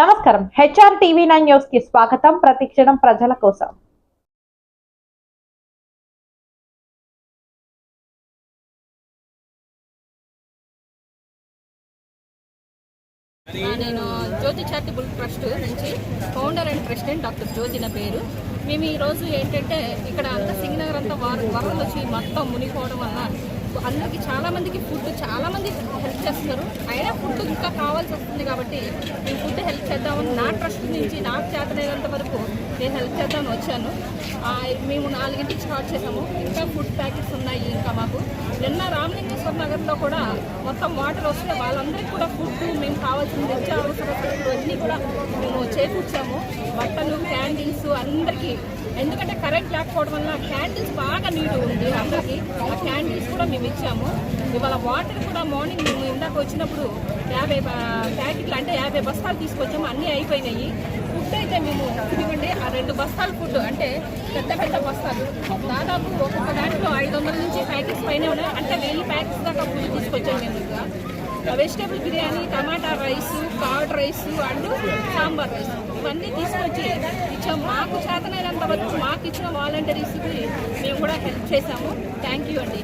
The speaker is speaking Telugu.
నమస్కారం. హెచ్ఆర్ టీవీ నైన్ న్యూస్కి స్వాగతం. ప్రతిక్షణం ప్రజల కోసం. నేను జ్యోతి చారిటబుల్ ట్రస్ట్ నుంచి founder and president doctor Jyothi నా పేరు. మేము ఈ ఏంటంటే ఇక్కడ అంతా సింగనగర్ అంతా వర వరదలు వచ్చి మొత్తం మునిగిపోవడం వల్ల అందరికి చాలా మందికి ఫుడ్ చాలా మంది హెల్ప్ చేస్తున్నారు. అయినా ఫుడ్ ఇంకా కావాల్సి వస్తుంది కాబట్టి మేము ఫుడ్ హెల్ప్ చేద్దామని నా ట్రస్ట్ నుంచి నాకు చేతనైనంత వరకు నేను హెల్ప్ చేద్దామని వచ్చాను. మేము నాలుగింటికి స్టార్ట్ చేసాము. ఇంకా ఫుడ్ ప్యాకెట్స్ ఉన్నాయి ఇంకా మాకు. నిన్న రామలింగేశ్వర నగర్లో కూడా మొత్తం వాటర్ వస్తే వాళ్ళందరికీ కూడా ఫుడ్ మేము కావాల్సిన నిత్య అవసర అన్నీ కూడా మేము చేకూర్చాము. బట్టలు క్యాండిల్స్ అందరికీ. ఎందుకంటే కరెంట్ లేకపోవడం వల్ల క్యాండిల్స్ బాగా నీడు ఉంది అందరికీ. ఆ క్యాండిల్స్ కూడా మేము ఇచ్చాము. ఇవాళ వాటర్ కూడా మార్నింగ్ మేము ఇందాక వచ్చినప్పుడు యాభై ప్యాకెట్లు అంటే యాభై బస్తాలు తీసుకొచ్చాము అన్నీ అయిపోయినాయి. ఫుడ్ అయితే మేము ఇదిగోండి ఆ రెండు బస్తాలు ఫుడ్ అంటే పెద్ద పెద్ద బస్తాలు. దాదాపు ఒక్కొక్క దాంట్లో ఐదు వందల నుంచి ప్యాకెట్స్ పైన ఉన్నాయి. అంటే వెయ్యి ప్యాకెట్స్ దాకా ఫుడ్ తీసుకొచ్చాము మేము ఇంకా. Vegetable biryani tomato rice curd rice and sambar rice. ఇవన్నీ తీసుకొచ్చి ఇచ్చాం. మాకు చేతనైనంత వరకు మాకు ఇచ్చిన వాలంటీర్స్కి కూడా హెల్ప్ చేశాము. థ్యాంక్ యూ అండి.